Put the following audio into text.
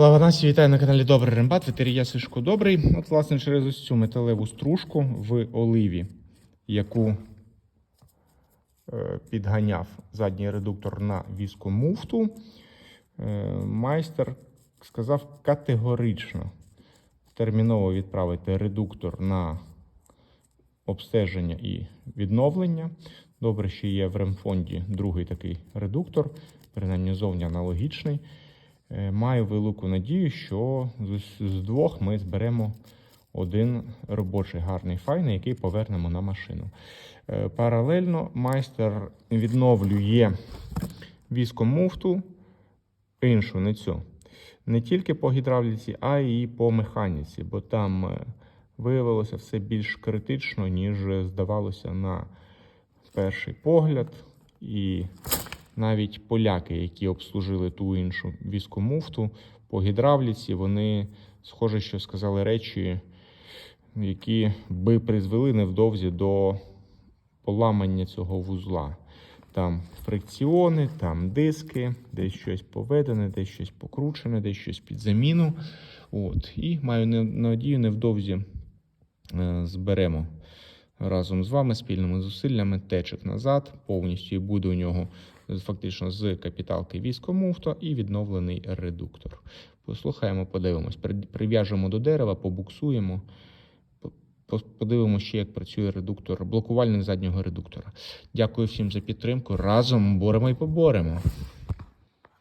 Слава нації, вітаю на каналі Добрий Рембат. Ветерія Сишко Добрий. От, власне, через ось цю металеву стружку в оливі, яку е, підганяв задній редуктор на віску муфту, е, майстер сказав категорично терміново відправити редуктор на обстеження і відновлення. Добре, що є в ремфонді другий такий редуктор, принаймні зовні аналогічний. Е, Маю велику надію, що з, двох ми зберемо один робочий гарний файний, який повернемо на машину. Е, Паралельно майстер відновлює віскомуфту, іншу, не цю. Не тільки по гідравліці, а й по механіці, бо там е, виявилося все більш критично, ніж здавалося на перший погляд. І навіть поляки, які обслужили ту іншу віскомуфту по гідравліці, вони, схоже, що сказали речі, які би призвели невдовзі до поламання цього вузла. Там фрикціони, там диски, десь щось поведене, десь щось покручене, десь щось під заміну. От. І маю надію, невдовзі е, зберемо разом з вами спільними зусиллями течик назад, повністю і буде у нього фактично з капіталки віскомуфта і відновлений редуктор. Послухаємо, подивимось, При- прив'яжемо до дерева, побуксуємо. по- по- Подивимося, як працює редуктор, блокувальник заднього редуктора. Дякую всім за підтримку. Разом боремо і поборемо.